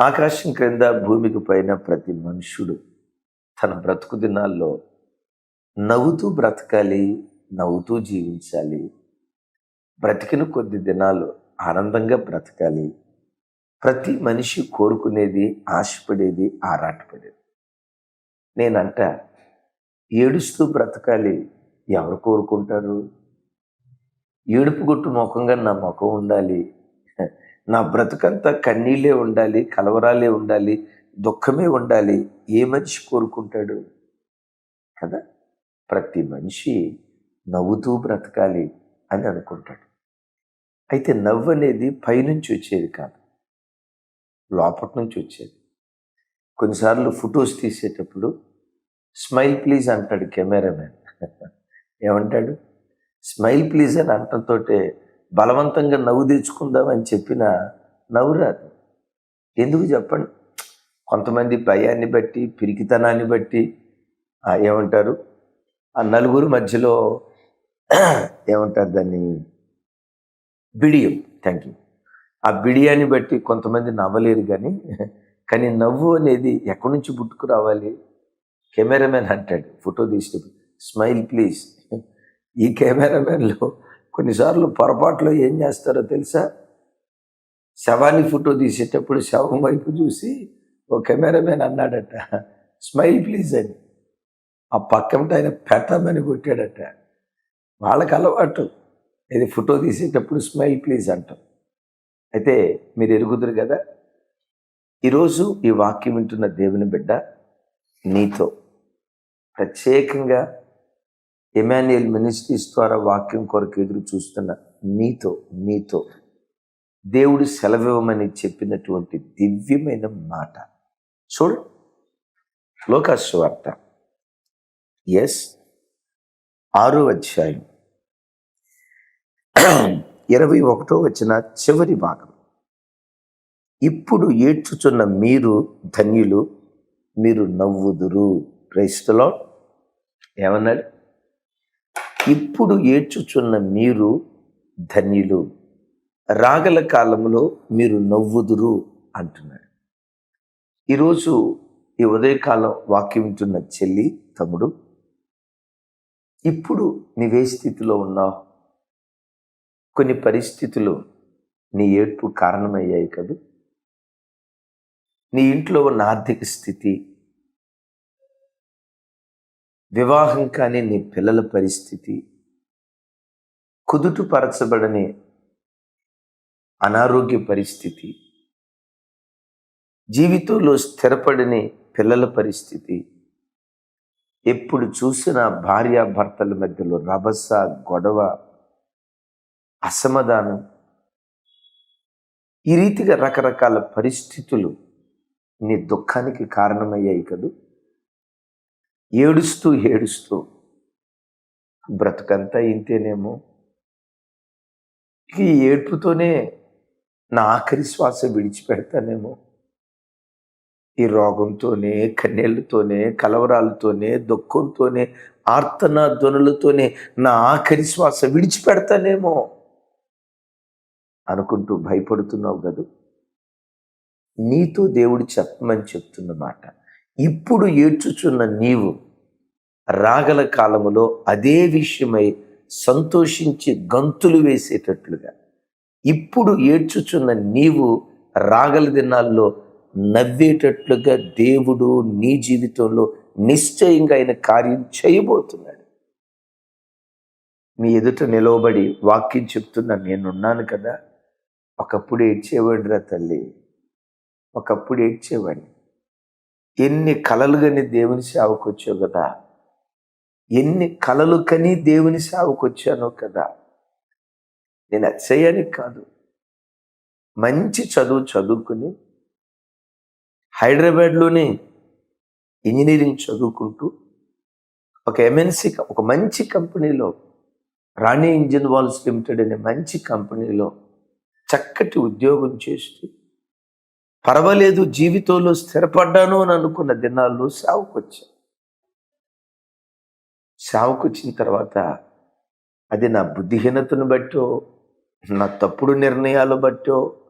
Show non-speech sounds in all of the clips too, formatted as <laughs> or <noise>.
ఆకాశం క్రింద భూమికి పైన ప్రతి మనుషుడు తన బ్రతుకు దినాల్లో నవ్వుతూ బ్రతకాలి నవ్వుతూ జీవించాలి. బ్రతికిన కొద్ది దినాలు ఆనందంగా బ్రతకాలి. ప్రతి మనిషి కోరుకునేది ఆశపడేది ఆరాటపడేది. నేనంట ఏడుస్తూ బ్రతకాలి ఎవరు కోరుకుంటారు? ఏడుపుగొట్టు ముఖంగా నా ముఖం ఉండాలి. నా బ్రతుకంతా కన్నీళ్ళే ఉండాలి కలవరాలే ఉండాలి దుఃఖమే ఉండాలి. ఏ మనిషి కోరుకుంటాడు? కదా? ప్రతి మనిషి నవ్వుతూ బ్రతకాలి అని అనుకుంటాడు. అయితే నవ్వు అనేది పైనుంచి వచ్చేది కాదు. లోపటి నుంచి వచ్చేది. కొన్నిసార్లు ఫొటోస్ తీసేటప్పుడు స్మైల్ ప్లీజ్ అంటాడు కెమెరామెన్ ఏమంటాడు? స్మైల్ ప్లీజ్ అని అంటంతో బలవంతంగా నవ్వు తెచ్చుకుందాం అని చెప్పిన నవ్వు రాదు ఎందుకు చెప్పండి? కొంతమంది భయాన్ని బట్టి పిరికితనాన్ని బట్టి ఏమంటారు? ఆ నలుగురు మధ్యలో <clears throat> ఏమంటారు దాన్ని? బిడియం. థ్యాంక్ యూ ఆ బిడియాన్ని బట్టి కొంతమంది నవ్వలేరు కానీ <laughs> కానీ నవ్వు అనేది ఎక్కడి నుంచి పుట్టుకు రావాలి కెమెరామెన్ అంటాడు. ఫోటో తీసేటప్పుడు. Smile please. <laughs> ఈ కెమెరామెన్లో కొన్నిసార్లు పొరపాట్లో ఏం చేస్తారో తెలుసా? శవాన్ని ఫోటో తీసేటప్పుడు శవం వైపు చూసి ఓ కెమెరామెన్ అన్నాడట స్మైల్ ప్లీజ్ అని. ఆ పక్కన ఆయన పెట్టమని కొట్టాడట వాళ్ళకి అలవాటు ఇది ఫోటో తీసేటప్పుడు స్మైల్ ప్లీజ్ అంటాం. అయితే మీరు ఎరుగుదురు కదా? ఈరోజు ఈ వాక్యం వింటున్న దేవుని బిడ్డ నీతో ప్రత్యేకంగా ఎమాన్యుయల్ మినిస్ట్రీస్ ద్వారా వాక్యం కొరకు ఎదురు చూస్తున్న మీతో మీతో దేవుడు సెలవివ్వమని చెప్పినటువంటి దివ్యమైన మాట. చూడు లోకస్వార్త. ఎస్ ఆరో అధ్యాయం. ఇరవై ఒకటో వచ్చిన చివరి భాగం. ఇప్పుడు ఏడ్చుచున్న మీరు ధన్యులు మీరు నవ్వుదురు. క్రైస్తలో ఏమన్నాడు ఇప్పుడు ఏడ్చుచున్న మీరు ధన్యులు. రాగల కాలంలో మీరు నవ్వుదురు అంటున్నాడు. ఈరోజు ఈ ఉదయకాలం వాక్యం వింటున్న చెల్లి తమ్ముడు ఇప్పుడు నీవే స్థితిలో ఉన్నావు. కొన్ని పరిస్థితులు నీ ఏడ్పు కారణమయ్యాయి కదా. నీ ఇంట్లో ఉన్న ఆర్థిక స్థితి వివాహం కాని నీ పిల్లల పరిస్థితి కుదుటపరచబడని అనారోగ్య పరిస్థితి జీవితంలో స్థిరపడని పిల్లల పరిస్థితి ఎప్పుడు చూసిన భార్యాభర్తల మధ్యలో రభస గొడవ అసమాధానం ఈ రీతిగా రకరకాల పరిస్థితులు నీ దుఃఖానికి కారణమయ్యాయి కదూ? ఏడుస్తూ ఏడుస్తూ బ్రతుకంతా ఇంతేనేమో. ఇక ఈ ఏడ్పుతోనే నా ఆఖరి శ్వాస విడిచిపెడతానేమో. ఈ రోగంతోనే కన్నీళ్ళతోనే కలవరాలతోనే దుఃఖంతోనే ఆర్తన ధ్వనులతోనే నా ఆఖరి శ్వాస విడిచిపెడతానేమో అనుకుంటూ భయపడుతున్నావు కదూ నీతో దేవుడు చెప్పమని చెప్తున్న మాట. ఇప్పుడు ఏడ్చుచున్న నీవు రాగల కాలములో అదే విషయమై సంతోషించి గంతులు వేసేటట్లుగా. ఇప్పుడు ఏడ్చుచున్న నీవు రాగల దినాల్లో నవ్వేటట్లుగా దేవుడు నీ జీవితంలో నిశ్చయంగా ఆయన కార్యం చేయబోతున్నాడు. మీ ఎదుట నిలవబడి వాక్యం చెప్తున్నా నేనున్నాను కదా. ఒకప్పుడు ఏడ్చేవాడిరా తల్లి. ఒకప్పుడు ఏడ్చేవాడిని. ఎన్ని కలలు కని దేవుని సేవకు వచ్చావు కదా? ఎన్ని కలలు కని దేవుని సేవకు వచ్చానో కదా? నేను అచ్చయ్యానికి కాదు. మంచి చదువు చదువుకుని హైదరాబాద్లోనే ఇంజనీరింగ్ చదువుకుంటూ ఒక ఎంఎన్సి ఒక మంచి కంపెనీలో రాణి ఇంజిన్ వాల్స్ లిమిటెడ్ అనే మంచి కంపెనీలో చక్కటి ఉద్యోగం చేస్తూ పర్వాలేదు జీవితంలో స్థిరపడ్డాను అని అనుకున్న దినాల్లో సావుకు సావుకొచ్చిన తర్వాత అది నా బుద్ధిహీనతను బట్టో నా తప్పుడు నిర్ణయాలు బట్టో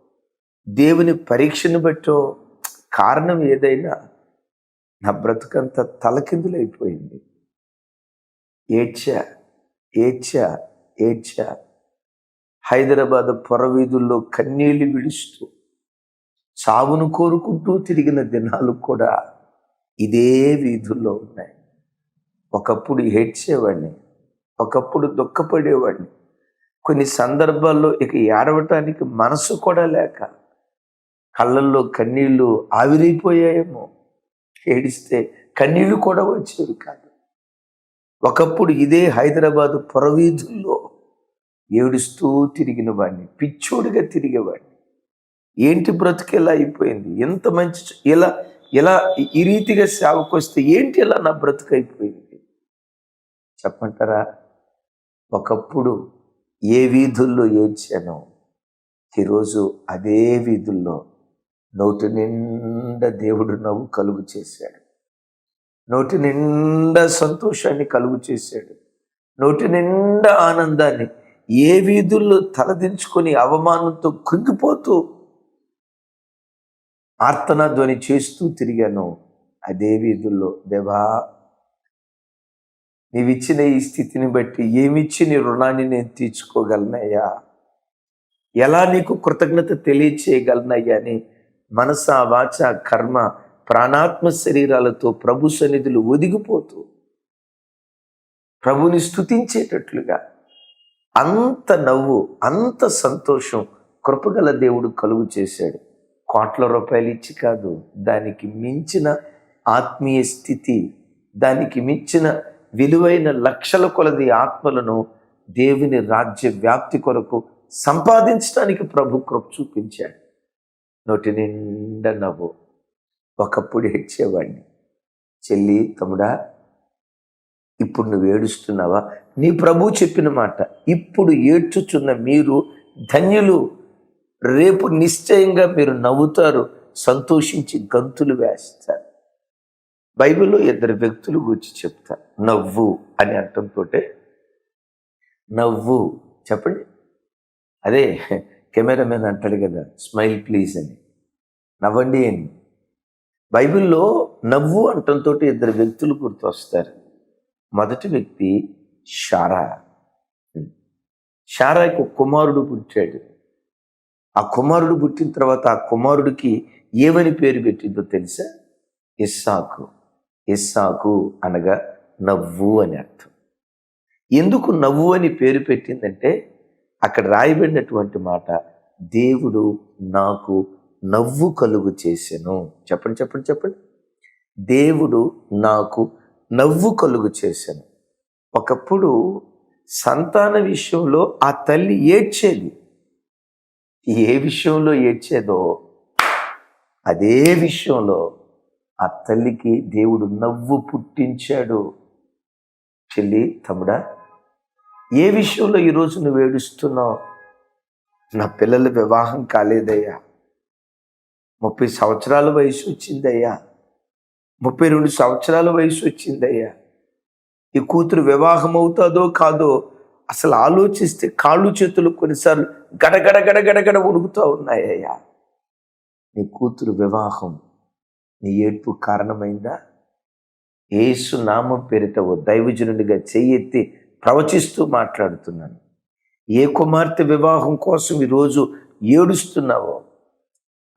దేవుని పరీక్షను బట్టో కారణం ఏదైనా నా బ్రతుకంతా తలకిందులైపోయింది. ఏడ్చా ఏడ్చా ఏడ్చా. హైదరాబాద్ పొరవీధుల్లో కన్నీళ్ళు విడుస్తూ చావును కోరుకుంటూ తిరిగిన దినాలు కూడా ఇదే వీధుల్లో ఉన్నాయి. ఒకప్పుడు ఏడ్చేవాడిని ఒకప్పుడు దుఃఖపడేవాడిని. కొన్ని సందర్భాల్లో ఇక ఏడవటానికి మనసు కూడా లేక కళ్ళల్లో కన్నీళ్ళు ఆవిరైపోయాయేమో. ఏడిస్తే కన్నీళ్ళు కూడా వచ్చేవి కాదు. ఒకప్పుడు ఇదే హైదరాబాదు పొరవీధుల్లో ఏడుస్తూ తిరిగిన వాడిని పిచ్చోడిగా తిరిగేవాడిని. ఏంటి బ్రతుకు ఎలా అయిపోయింది? ఎంత మంచి ఇలా ఇలా ఈ రీతిగా సేవకు వస్తే ఏంటి ఇలా నా బ్రతుకు అయిపోయింది? చెప్పంటారా ఒకప్పుడు ఏ వీధుల్లో ఏడ్చానో ఈరోజు అదే వీధుల్లో నోటి నిండా దేవుడు నవ్వు కలుగు చేశాడు. నోటి నిండా సంతోషాన్ని కలుగు చేశాడు. నోటి నిండా ఆనందాన్ని ఏ వీధుల్లో తలదించుకొని అవమానంతో కుంగిపోతూ ఆర్తనాధ్వని చేస్తూ తిరిగాను. అదే వీధుల్లో దేవా నీవిచ్చిన ఈ స్థితిని బట్టి ఏమిచ్చి నీ రుణాన్ని నేను తీర్చుకోగలనయ్యా? ఎలా నీకు కృతజ్ఞత తెలియచేయగలనయ్యా? అని మనస వాచ కర్మ ప్రాణాత్మ శరీరాలతో ప్రభు సన్నిధులు ఒదిగిపోతూ ప్రభుని స్తుతించేటట్లుగా అంత నవ్వు అంత సంతోషం కృపగల దేవుడు కలుగు చేశాడు. కోట్ల రూపాయలు ఇచ్చి కాదు దానికి మించిన ఆత్మీయ స్థితి దానికి మించిన విలువైన లక్షల కొలది ఆత్మలను దేవుని రాజ్య వ్యాప్తి కొరకు సంపాదించడానికి ప్రభు కృప్ చూపించాడు. నోటి నిండా నవ్వు. ఒకప్పుడు ఏడ్చేవాడిని. చెల్లి తమ్ముడా ఇప్పుడు నువ్వు ఏడుస్తున్నావా? నీ ప్రభు చెప్పిన మాట ఇప్పుడు ఏడ్చుచున్న మీరు ధన్యులు. రేపు నిశ్చయంగా మీరు నవ్వుతారు సంతోషించి గంతులు వేస్తారు. బైబిల్లో ఇద్దరు వ్యక్తులు గురించి చెప్తా. నవ్వు అని అంటంతో నవ్వు. చెప్పండి. అదే కెమెరామెన్ అంటాడు కదా స్మైల్ ప్లీజ్ అని. నవ్వండి అని. బైబిల్లో నవ్వు అంటంతో ఇద్దరు వ్యక్తులు గుర్తొస్తారు. మొదటి వ్యక్తి షారా. షారాకు ఒక కుమారుడు పుట్టాడు. ఆ కుమారుడు పుట్టిన తర్వాత ఆ కుమారుడికి ఏమని పేరు పెట్టిందో తెలుసా? ఇస్సాకు. ఇస్సాకు అనగా నవ్వు అని అర్థం. ఎందుకు నవ్వు అని పేరు పెట్టిందంటే అక్కడ రాయబడినటువంటి మాట దేవుడు నాకు నవ్వు కలుగు చేసెను. చెప్పండి చెప్పండి చెప్పండి. దేవుడు నాకు నవ్వు కలుగు చేశాను ఒకప్పుడు సంతాన విషయంలో ఆ తల్లి ఏడ్చేది. ఏ విషయంలో ఏడ్చేదో అదే విషయంలో ఆ తల్లికి దేవుడు నవ్వు పుట్టించాడు. చెల్లి తమ్ముడా ఏ విషయంలో ఈరోజు నువ్వు ఏడుస్తున్నావు? నా పిల్లల వివాహం కాలేదయ్యా. ముప్పై సంవత్సరాల వయసు వచ్చిందయ్యా. ముప్పై రెండు సంవత్సరాల వయసు వచ్చిందయ్యా. ఈ కూతురు వివాహం అవుతుందో కాదో అసలు ఆలోచిస్తే కాళ్ళు చేతులు కొన్నిసార్లు గడగడ గడగడగడ ఉడుకుతూ ఉన్నాయ్యా నీ కూతురు వివాహం నీ ఏడ్పు కారణమైందా? ఏసు నామం పేరిట ఓ దైవజనుడిగా చెయ్యెత్తి ప్రవచిస్తూ మాట్లాడుతున్నాను. ఏ కుమార్తె వివాహం కోసం ఈరోజు ఏడుస్తున్నావో?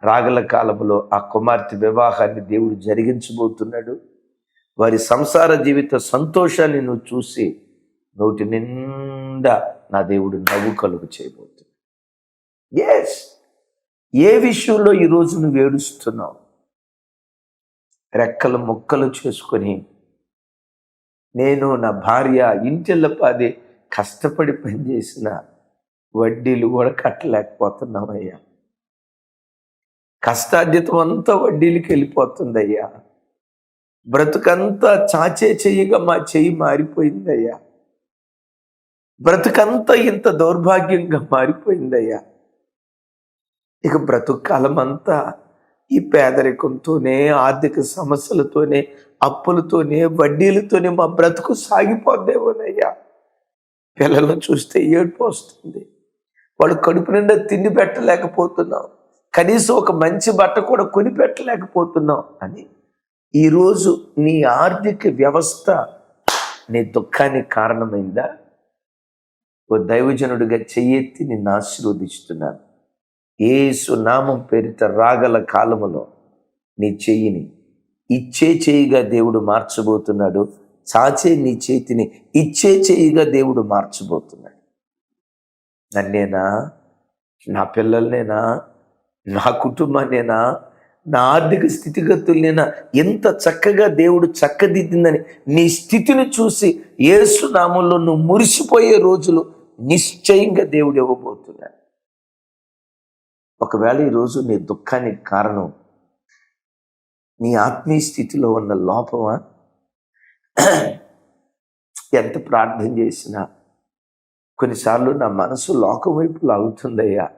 రాగల కాలంలో ఆ కుమార్తె వివాహాన్ని దేవుడు జరిగించబోతున్నాడు. వారి సంసార జీవిత సంతోషాన్ని నువ్వు చూసి నోటి నిండా నా దేవుడు నవ్వు కలుగు చేయబోతుంది ఎస్ ఏ విషయంలో ఈరోజు నువ్వు ఏడుస్తున్నావు? రెక్కలు మొక్కలు చేసుకొని నేను నా భార్య ఇంటిల్లపాది కష్టపడి పనిచేసిన వడ్డీలు కూడా కట్టలేకపోతున్నామయ్యా కష్టార్జితం అంతా వడ్డీలకి వెళ్ళిపోతుందయ్యా. బ్రతుకంతా చాచే చెయ్యగా మా చెయ్యి మారిపోయిందయ్యా. బ్రతుకంతా ఇంత దౌర్భాగ్యంగా మారిపోయిందయ్యా. ఇక బ్రతుకాలం అంతా ఈ పేదరికంతోనే ఆర్థిక సమస్యలతోనే అప్పులతోనే వడ్డీలతోనే మా బ్రతుకు సాగిపోద్దేమోనయ్యా. పిల్లలను చూస్తే ఏడుపు వస్తుంది. వాళ్ళు కడుపు నిండా తిండి పెట్టలేకపోతున్నాం. కనీసం ఒక మంచి బట్ట కూడా కొనిపెట్టలేకపోతున్నావు అని ఈరోజు నీ ఆర్థిక వ్యవస్థ నీ దుఃఖానికి కారణమైందా? ఓ దైవజనుడిగా చెయ్యెత్తి నిన్ను ఆశీర్వదిస్తున్నాను. ఏసు నామం పేరిట రాగల కాలములో నీ చెయ్యిని ఇచ్చే చేయిగా దేవుడు మార్చబోతున్నాడు. చాచే నీ చేతిని ఇచ్చే చేయిగా దేవుడు మార్చబోతున్నాడు. నన్నేనా? నా పిల్లల్నేనా? నా కుటుంబాన్నేనా? నా ఆర్థిక స్థితిగతులనేనా? ఎంత చక్కగా దేవుడు చక్కదిద్దిందని నీ స్థితిని చూసి ఏసునామంలో నువ్వు మురిసిపోయే రోజులు నిశ్చయంగా దేవుడు ఇవ్వబోతున్నాడు. ఒకవేళ ఈరోజు నీ దుఃఖానికి కారణం నీ ఆత్మీయ స్థితిలో ఉన్న లోపమా? ఎంత ప్రార్థన చేసినా కొన్నిసార్లు నా మనసు లోకం వైపు లాగుతుందయ్యా.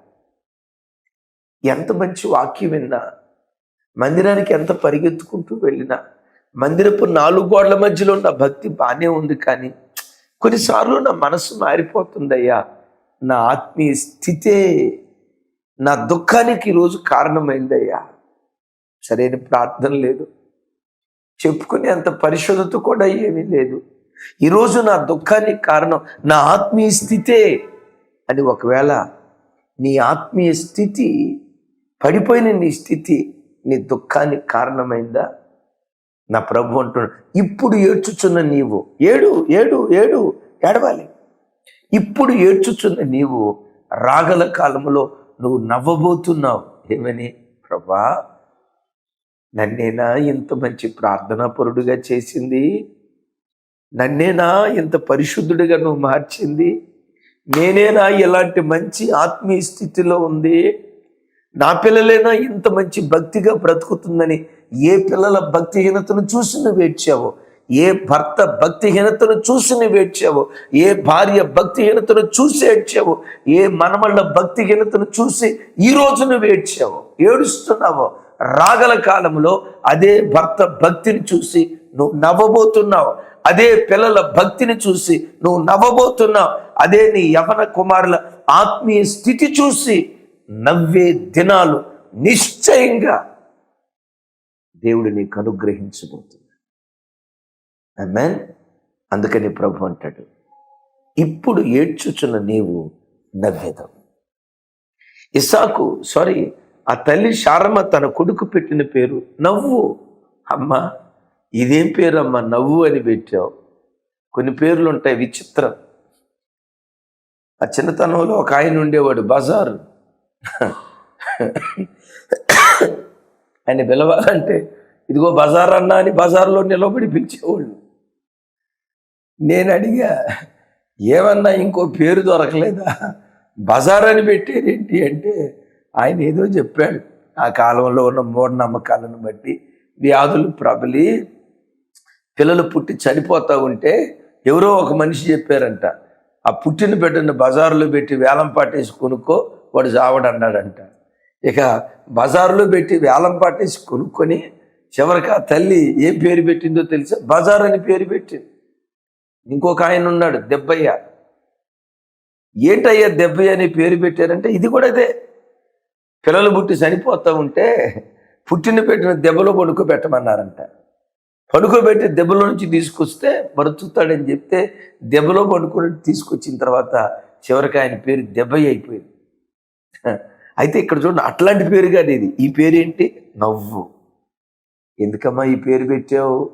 ఎంత మంచి వాక్యం విన్నా మందిరానికి ఎంత పరిగెత్తుకుంటూ వెళ్ళినా మందిరపు నాలుగు గోడల మధ్యలో నా భక్తి బాగానే ఉంది కానీ కొన్నిసార్లు నా మనసు మారిపోతుందయ్యా. నా ఆత్మీయ స్థితే నా దుఃఖానికి ఈరోజు కారణమైందయ్యా. సరైన ప్రార్థన లేదు. చెప్పుకునే అంత పరిశుద్ధత కూడా ఏమీ లేదు. ఈరోజు నా దుఃఖానికి కారణం నా ఆత్మీయ స్థితే అని ఒకవేళ నీ ఆత్మీయ స్థితి పడిపోయిన నీ స్థితి నీ దుఃఖానికి కారణమైందా? నా ప్రభు అంటున్నాడు ఇప్పుడు ఏడ్చుచున్న నీవు ఏడు ఏడు ఏడు ఏడవాలి. ఇప్పుడు ఏడ్చుచున్న నీవు రాగల కాలంలో నువ్వు నవ్వబోతున్నావు. ఏమని? ప్రభా నన్నేనా ఇంత మంచి ప్రార్థనా పరుడుగా చేసింది నన్నేనా ఇంత పరిశుద్ధుడిగా నువ్వు మార్చింది. నేనేనా ఇలాంటి మంచి ఆత్మీయ స్థితిలో ఉంది. నా పిల్లలైనా ఇంత మంచి భక్తిగా బ్రతుకుతుందని ఏ పిల్లల భక్తిహీనతను చూసి నువ్వు ఏడ్చావో? ఏ భర్త భక్తిహీనతను చూసి నువ్వు ఏడ్చావో? ఏ భార్య భక్తిహీనతను చూసి ఏడ్చావో? ఏ మనమళ్ళ భక్తిహీనతను చూసి ఈ నువ్వు ఏడ్చావో? ఏడుస్తున్నావో? రాగల కాలంలో అదే భర్త భక్తిని చూసి నువ్వు నవ్వబోతున్నావు. అదే పిల్లల భక్తిని చూసి నువ్వు నవ్వబోతున్నావు. అదే నీ యవన కుమారుల ఆత్మీయ స్థితి చూసి నవ్వే దినాలు నిశ్చయంగా దేవుడు నీకు అనుగ్రహించబోతున్నాడు. ఆమెన్ అందుకని ప్రభు అంటాడు ఇప్పుడు ఏడ్చుచున్న నీవు నవ్వేదం ఇసాకు సారీ ఆ తల్లి శారమ్మ తన కొడుకు పెట్టిన పేరు నవ్వు. అమ్మ ఇదేం పేరు అమ్మ నవ్వు అని పెట్టావు. కొన్ని పేర్లు ఉంటాయి విచిత్రం. ఆ చిన్నతనంలో ఒక ఆయన ఉండేవాడు బజారు. ఆయన పిలవాలంటే ఇదిగో బజార్ అన్నా అని బజార్లో నిలబడి పిలిచేవాళ్ళు. నేను అడిగా ఏమన్నా ఇంకో పేరు దొరకలేదా? బజార్ అని పెట్టేదేంటి అంటే ఆయన ఏదో చెప్పాడు ఆ కాలంలో ఉన్న మూఢనమ్మకాలను బట్టి వ్యాధులు ప్రబలి పిల్లలు పుట్టి చనిపోతూ ఉంటే ఎవరో ఒక మనిషి చెప్పారంట ఆ పుట్టిన బిడ్డను బజారులో పెట్టి వేలం పాటేసి కొనుక్కో వాడు చావడన్నాడంట. ఇక బజారులో పెట్టి వేలం పాటేసి కొనుక్కొని చివరికి ఆ తల్లి ఏం పేరు పెట్టిందో తెలుసా? బజార్ అని పేరు పెట్టింది. ఇంకొక ఆయన ఉన్నాడు దెబ్బయ్య. ఏంటయ్యా దెబ్బయ్య అని పేరు పెట్టారంటే ఇది కూడా అదే పిల్లలు పుట్టి చనిపోతూ ఉంటే పుట్టిన పెట్టిన దెబ్బలో పడుకోబెట్టమన్నారంట పడుకోబెట్టి దెబ్బలో నుంచి తీసుకొస్తే బ్రతుకుతాడని చెప్తే దెబ్బలో పడుకొని తీసుకొచ్చిన తర్వాత చివరికి ఆయన పేరు దెబ్బయ్య అయిపోయింది. అయితే ఇక్కడ చూడండి అట్లాంటి పేరు కాదు ఇది. ఈ పేరు ఏంటి? నవ్వు. ఎందుకమ్మా ఈ పేరు పెట్టావు?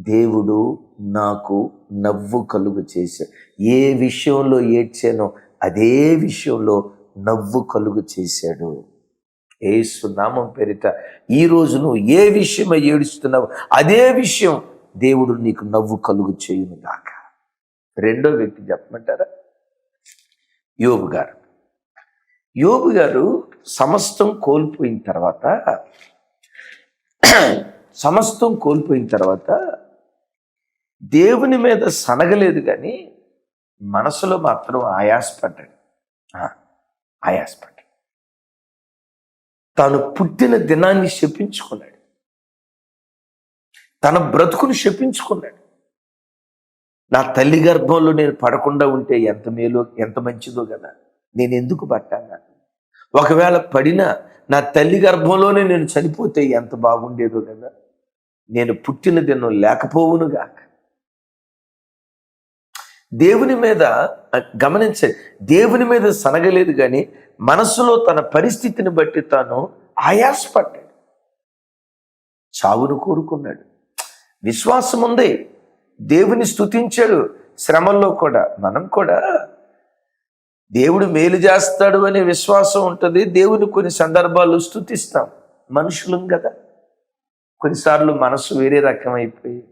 దేవుడు నాకు నవ్వు కలుగు చేశాడు. ఏ విషయంలో ఏడ్చానో అదే విషయంలో నవ్వు కలుగు చేశాడు. ఏసు నామం పేరిట ఈ నువ్వు ఏ విషయమై ఏడుస్తున్నావు అదే విషయం దేవుడు నీకు నవ్వు కలుగు చేయును దాకా రెండో వ్యక్తి చెప్పమంటారా? యోబు గారు. యోబు గారు సమస్తం కోల్పోయిన తర్వాత సమస్తం కోల్పోయిన తర్వాత దేవుని మీద సనగలేదు కానీ మనసులో మాత్రం ఆయాసపడ్డాడు. ఆయాసపడ్డాడు. తాను పుట్టిన దినాన్ని శపించుకున్నాడు. తన బ్రతుకును శపించుకున్నాడు. నా తల్లి గర్భంలో నేను పడకుండా ఉంటే ఎంత మేలో ఎంత మంచిదో కదా. నేను ఎందుకు పట్టాను? ఒకవేళ పడినా నా తల్లి గర్భంలోనే నేను చనిపోతే ఎంత బాగుండేదో కదా. నేను పుట్టిన దినం లేకపోవునుగా దేవుని మీద గమనించండి దేవుని మీద సనగలేదు కానీ మనసులో తన పరిస్థితిని బట్టి తాను ఆయాసపడ్డాడు. చావును కోరుకున్నాడు. విశ్వాసం ఉంది దేవుని స్తుతించాడు. శ్రమల్లో కూడా మనం కూడా దేవుడు మేలు చేస్తాడు అనే విశ్వాసం ఉంటుంది. దేవుని కొన్ని సందర్భాలు స్థుతిస్తాం మనుషులం కదా. కొన్నిసార్లు మనసు వేరే రకం అయిపోయి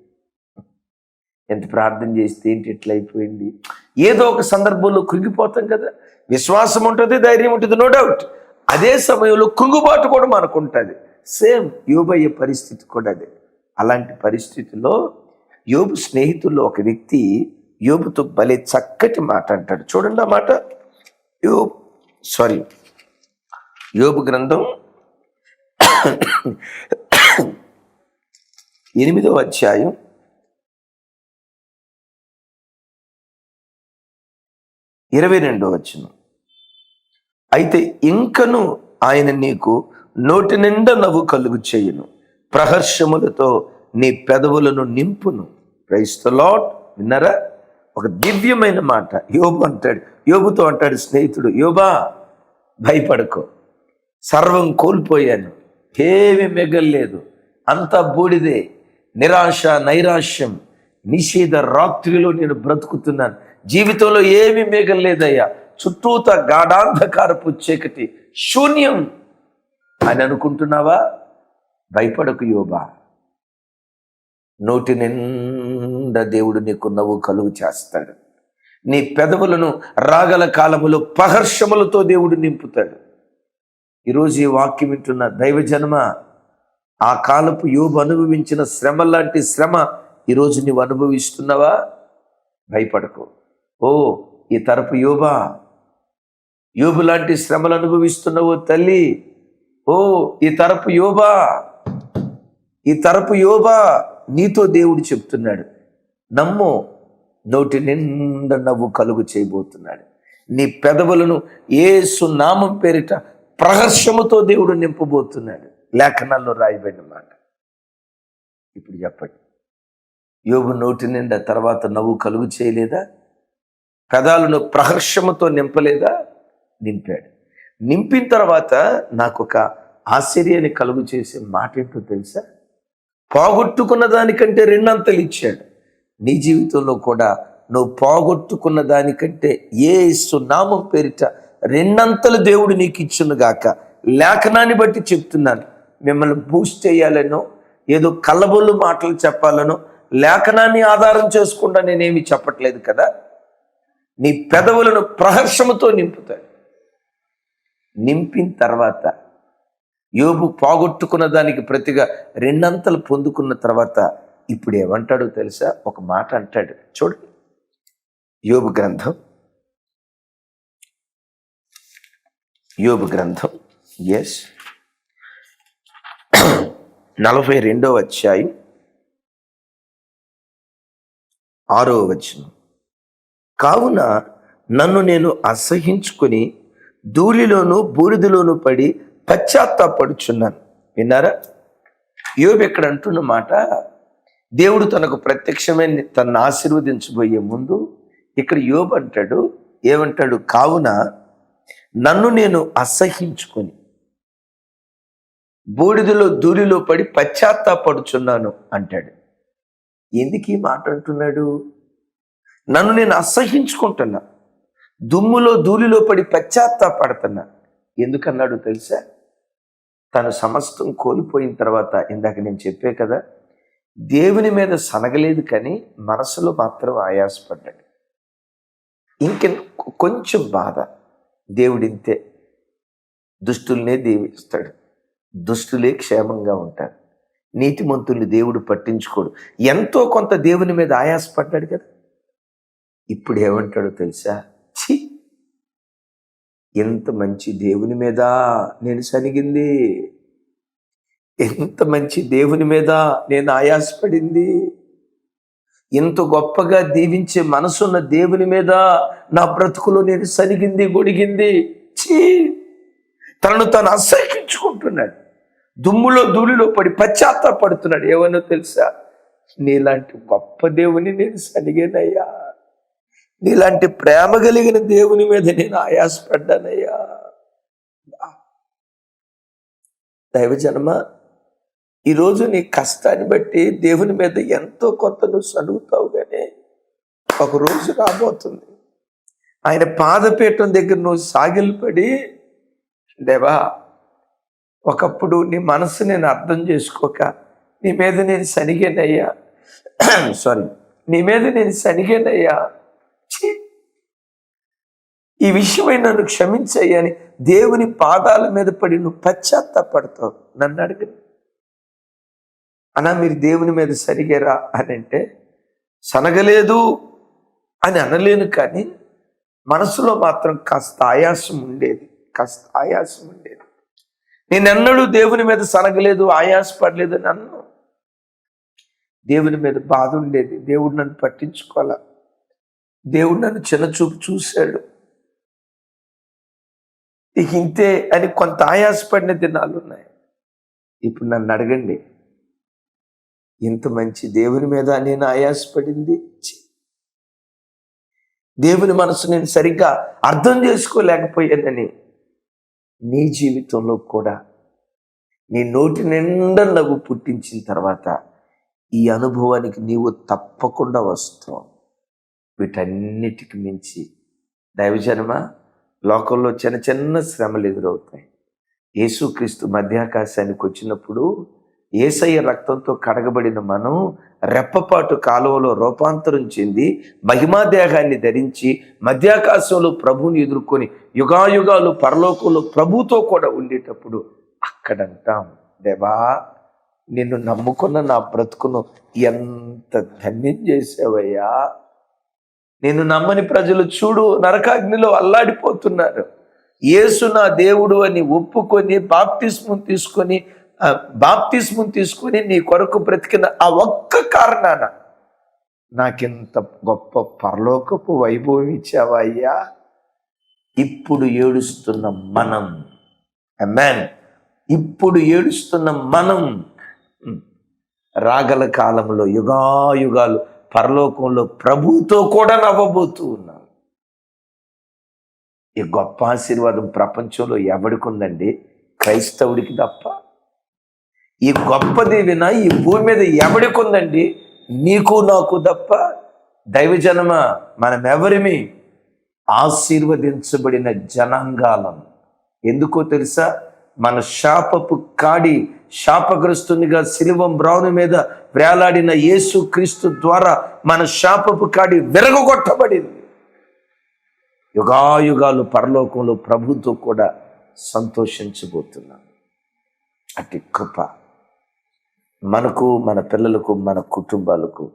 ఎంత ప్రార్థన చేస్తే ఏంటి ఇట్లా అయిపోయింది? ఏదో ఒక సందర్భంలో కృంగిపోతాం కదా. విశ్వాసం ఉంటుంది ధైర్యం ఉంటుంది నో డౌట్ అదే సమయంలో కృంగుబాటు కూడా మనకు ఉంటుంది సేమ్ యోబయ్యే పరిస్థితి కూడా అదే. అలాంటి పరిస్థితిలో యోబు స్నేహితుల్లో ఒక వ్యక్తి యోబుతో భలే చక్కటి మాట అంటాడు. చూడండి ఆ మాట. యోబ్ సారీ యోబు గ్రంథం ఎనిమిదో అధ్యాయం ఇరవై రెండో వచ్చిన అయితే ఇంకను ఆయన నీకు నోటి నిండా నవ్వు కలుగు చేయును. ప్రహర్షములతో నీ పెదవులను నింపును. క్రైస్త లాట్ విన్నరా? ఒక దివ్యమైన మాట. యోబు అంటాడు. యోబుతో అంటాడు స్నేహితుడు యోబా భయపడకు. సర్వం కోల్పోయాను. ఏమి మిగల్లేదు. అంతా బూడిదే. నిరాశ నైరాశ్యం నిషేధ రాత్రిలో నేను బ్రతుకుతున్నాను. జీవితంలో ఏమి మిగల్లేదయ్యా. చుట్టూత గాఢాంధకారపు చీకటి శూన్యం. అని అనుకుంటున్నావా? భయపడకు యోబా. నోటి నిండా దేవుడు నీకు నవ్వు కలుగు చేస్తాడు. నీ పెదవులను రాగల కాలములో పహర్షములతో దేవుడు నింపుతాడు. ఈరోజు ఈ వాక్యం వింటున్న దైవజన్మ ఆ కాలపు యోబు అనుభవించిన శ్రమ లాంటి శ్రమ ఈరోజు నీవు అనుభవిస్తున్నావా? భయపడకు. ఓ ఈ తరపు యోబా యోబు లాంటి శ్రమలు అనుభవిస్తున్నావో తల్లి. ఓ ఈ తరపు యోబా ఈ తరపు యోబా నీతో దేవుడు చెప్తున్నాడు నమ్ము నోటి నిండా నవ్వు కలుగు చేయబోతున్నాడు. నీ పెదవులను ఏసు నామం పేరిట ప్రహర్షముతో దేవుడు నింపబోతున్నాడు. లేఖనాల్లో రాయబడిన మాట. ఇప్పుడు చెప్పండి. యోగు నోటి నిండా తర్వాత నవ్వు కలుగు చేయలేదా? పెదాలను ప్రహర్షముతో నింపలేదా? నింపాడు. నింపిన తర్వాత నాకు ఒక ఆశ్చర్యాన్ని కలుగు చేసే మాట ఏంటో తెలుసా? పోగొట్టుకున్న దానికంటే రెండంతలు ఇచ్చాడు. నీ జీవితంలో కూడా నువ్వు పోగొట్టుకున్న దానికంటే ఏ నామం పేరిట రెండంతలు దేవుడు నీకు ఇచ్చును గాక. లేఖనాన్ని బట్టి చెప్తున్నాను. మిమ్మల్ని బూస్ట్ చేయాలనో ఏదో కళ్ళబొల్లు మాటలు చెప్పాలనో లేఖనాన్ని ఆధారం చేసుకుండా నేనేమి చెప్పట్లేదు కదా. నీ పెదవులను ప్రహర్షముతో నింపుతాడు. నింపిన తర్వాత యోబు పోగొట్టుకున్న దానికి ప్రతిగా రెండంతలు పొందుకున్న తర్వాత ఇప్పుడు ఏమంటాడో తెలుసా? ఒక మాట అంటాడు. చూడండి. యోబు గ్రంథం. యోబు గ్రంథం. ఎస్ నలభై రెండవ అధ్యాయం. ఆరో వచనం. కావున నన్ను నేను అసహించుకొని ధూళిలోను బూడిదలోను పడి పశ్చాత్తాపడుచున్నాను విన్నారా? యోబు ఇక్కడ అంటున్న మాట దేవుడు తనకు ప్రత్యక్షమైన తనను ఆశీర్వదించబోయే ముందు ఇక్కడ యోబు అంటాడు ఏమంటాడు? కావున నన్ను నేను అసహించుకొని బూడిదలో దూరిలో పడి పశ్చాత్తాపడుచున్నాను అంటాడు. ఎందుకు ఈ మాట అంటున్నాడు? నన్ను నేను అసహించుకుంటున్నా దుమ్ములో ధూళిలో పడి పశ్చాత్తాపడుతున్నా. ఎందుకన్నాడు తెలుసా? తను సమస్తం కోల్పోయిన తర్వాత ఇందాక నేను చెప్పే కదా దేవుని మీద సనగలేదు కానీ మనసులో మాత్రం ఆయాసపడ్డాడు. ఇంక కొంచెం బాధ. దేవుడింతే దుష్టుల్నే దీవిస్తాడు. దుష్టులే క్షేమంగా ఉంటారు. నీతిమంతుల్ని దేవుడు పట్టించుకోడు. ఎంతో కొంత దేవుని మీద ఆయాసపడ్డాడు కదా. ఇప్పుడు ఏమంటాడో తెలుసా? ఎంత మంచి దేవుని మీద నేను సనిగింది? ఎంత మంచి దేవుని మీద నేను ఆయాసపడింది? ఎంత గొప్పగా దీవించే మనసున్న దేవుని మీద నా బ్రతుకులో నేను సనిగింది గొడిగింది చీ! తనను తాను అసహించుకుంటున్నాడు దుమ్ములో ధూళిలో పడి పశ్చాత్తాపడుతున్నాడు. ఏమన్నా తెలుసా? నీలాంటి గొప్ప దేవుని నేను సనిగానయ్యా. నీలాంటి ప్రేమ కలిగిన దేవుని మీద నేను ఆయాసపడ్డానయ్యా. దైవజన్మ ఈరోజు నీ కష్టాన్ని బట్టి దేవుని మీద ఎంతో కొంత నువ్వు సడుగుతావు కానీ ఒక రోజు రాబోతుంది. ఆయన పాదపీఠం దగ్గర నువ్వు సాగిలిపడి దేవా ఒకప్పుడు నీ మనసు నేను అర్థం చేసుకోక నీ మీద నేను సనిగానయ్యా. <clears throat> సారీ నీ మీద నేను సనిగానయ్యా. ఈ విషయమై నన్ను క్షమించయ్యని దేవుని పాదాల మీద పడి నువ్వు పశ్చాత్తాపడతావు. నన్ను అడిగి. అన్నా మీరు దేవుని మీద సరిగేరా అని అంటే సనగలేదు అని అనలేను కానీ మనసులో మాత్రం కాస్త ఆయాసం ఉండేది. కాస్త ఆయాసం ఉండేది. నేనెన్నడూ దేవుని మీద సనగలేదు ఆయాసపడలేదు నన్ను దేవుని మీద బాధ ఉండేది. దేవుడు నన్ను పట్టించుకోవాల? దేవుడు నన్ను చిన్నచూపు చూశాడు. ఇక ఇంతే అని కొంత ఆయాసపడిన దినాలు ఉన్నాయి. ఇప్పుడు నన్ను అడగండి. ఇంత మంచి దేవుని మీద నేను ఆయాసపడింది? దేవుని మనసు నేను సరిగ్గా అర్థం చేసుకోలేకపోయానని నీ జీవితంలో కూడా నీ నోటి నిండా నవ్వు పుట్టించిన తర్వాత ఈ అనుభవానికి నీవు తప్పకుండా వస్తావు. వీటన్నిటికి మించి దైవజనమ? లోకంలో చిన్న చిన్న శ్రమలు ఎదురవుతాయి. యేసుక్రీస్తు మధ్యాకాశానికి వచ్చినప్పుడు ఏసయ్య రక్తంతో కడగబడిన మనం రెప్పపాటు కాలువలో రూపాంతరం చెంది మహిమా దేహాన్ని ధరించి మధ్యాకాశంలో ప్రభువుని ఎదుర్కొని యుగాయుగాలు పరలోకంలో ప్రభుతో కూడా ఉండేటప్పుడు అక్కడంటాం దేవా నిన్ను నమ్ముకున్న నా బ్రతుకును ఎంత ధన్యం చేసావయ్యా? నేను నమ్మని ప్రజలు చూడు నరకాగ్నిలో అల్లాడిపోతున్నారు. యేసు నా దేవుడు అని ఒప్పుకొని బాప్తిస్ము తీసుకొని బాప్తిస్ము తీసుకొని నీ కొరకు బ్రతికిన ఆ ఒక్క కారణాన నాకింత గొప్ప పరలోకపు వైభవం ఇచ్చావయ్యా ఇప్పుడు ఏడుస్తున్న మనం. మ్యాన్ ఇప్పుడు ఏడుస్తున్న మనం. రాగల కాలంలో యుగాయుగాలు పరలోకంలో ప్రభుతో కూడా నవ్వబోతూ ఉన్నాం. ఈ గొప్ప ఆశీర్వాదం ప్రపంచంలో ఎవడికుందండి క్రైస్తవుడికి తప్ప. ఈ గొప్ప దీవెన ఈ భూమి మీద ఎవడికుందండి నీకు నాకు తప్ప. దైవజనమ మనం ఎవరిమి ఆశీర్వదించబడిన జనాంగాలం. ఎందుకో తెలుసా? మన శాపపు కాడి శాపగ్రస్తునిగా శిలువం బ్రౌను మీద వేలాడిన యేసు క్రీస్తు ద్వారా మన శాపపు కాడి విరగొట్టబడింది. యుగాయుగాలు పరలోకంలో ప్రభుతో కూడా సంతోషించబోతున్నాం. అట్టి కృప మనకు మన పిల్లలకు మన కుటుంబాలకు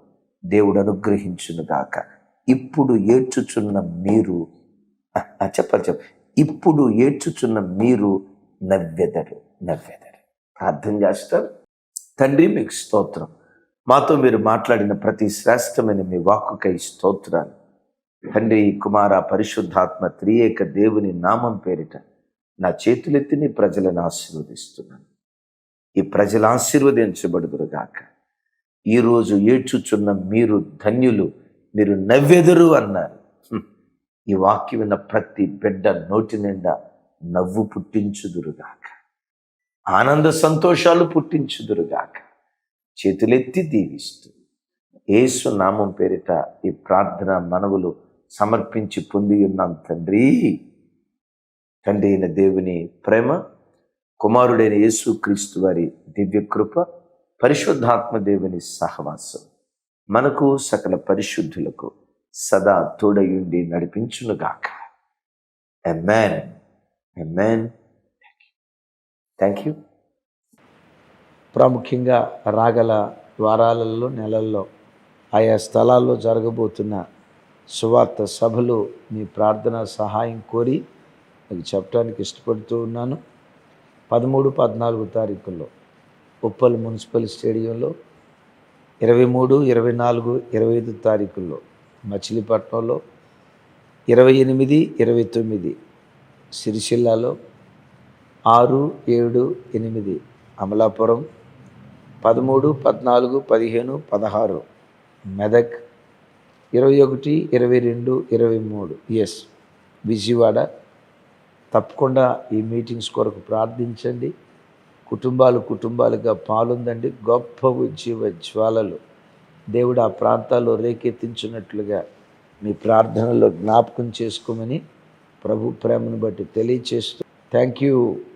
దేవుడు అనుగ్రహించును గాక. ఇప్పుడు ఏడ్చుచున్న మీరు చెప్పాలి చెప్ప ఇప్పుడు ఏడ్చుచున్న మీరు నవ్వెదడు నవ్వెదడు ప్రార్థన చేస్తాం. తండ్రి మీకు స్తోత్రం. మాతో మీరు మాట్లాడిన ప్రతి శ్రేష్టమైన మీ వాక్కుకై స్తోత్రాలు. తండ్రి కుమార పరిశుద్ధాత్మ త్రియేక దేవుని నామం పేరిట నా చేతులెత్తి నీ ప్రజలను ఆశీర్వదిస్తున్నాను. ఈ ప్రజలు ఆశీర్వదించబడుదురుగాక ఈరోజు ఏడ్చుచున్న మీరు ధన్యులు మీరు నవ్వెదురు అన్నారు. ఈ వాక్యం విన్న ప్రతి బిడ్డ నోటి నిండా నవ్వు పుట్టించుదురుగాక ఆనంద సంతోషాలు పుట్టించుదురుగాక. చేతులెత్తి దీవిస్తూ ఏసు నామం పేరిట ఈ ప్రార్థన మనవులు సమర్పించి పొంది ఉన్నాం తండ్రి. తండ్రి అయిన దేవుని ప్రేమ కుమారుడైన యేసు క్రీస్తు వారి దివ్య కృప పరిశుద్ధాత్మ దేవుని సహవాసం మనకు సకల పరిశుద్ధులకు సదా తోడయుండి నడిపించునుగాక. ఎమ్మాన్ ఎమ్మాన్ థ్యాంక్ యూ ప్రాముఖ్యంగా రాగల వారాలలో నెలల్లో ఆయా స్థలాల్లో జరగబోతున్న సువార్త సభలు మీ ప్రార్థన సహాయం కోరి మీకు చెప్పడానికి ఇష్టపడుతూ ఉన్నాను. పదమూడు పద్నాలుగు తారీఖుల్లో ఉప్పల్ మున్సిపల్ స్టేడియంలో ఇరవై మూడు ఇరవై నాలుగు ఇరవై ఐదు తారీఖుల్లో మచిలీపట్నంలో ఇరవై ఎనిమిది ఇరవై తొమ్మిది సిరిసిల్లాలో ఆరు ఏడు ఎనిమిది అమలాపురం పదమూడు పద్నాలుగు పదిహేను పదహారు మెదక్ ఇరవై ఒకటి ఇరవై రెండు ఇరవై మూడు. ఎస్ విజయవాడ. తప్పకుండా ఈ మీటింగ్స్ కొరకు ప్రార్థించండి. కుటుంబాలు కుటుంబాలుగా పాలుందండి. గొప్ప ఉజ్జీవ జ్వాలలు. దేవుడు ఆ ప్రాంతాల్లో రేకెత్తించినట్లుగా మీ ప్రార్థనలో జ్ఞాపకం చేసుకోమని ప్రభు ప్రేమను బట్టి తెలియచేస్తూ థ్యాంక్ యూ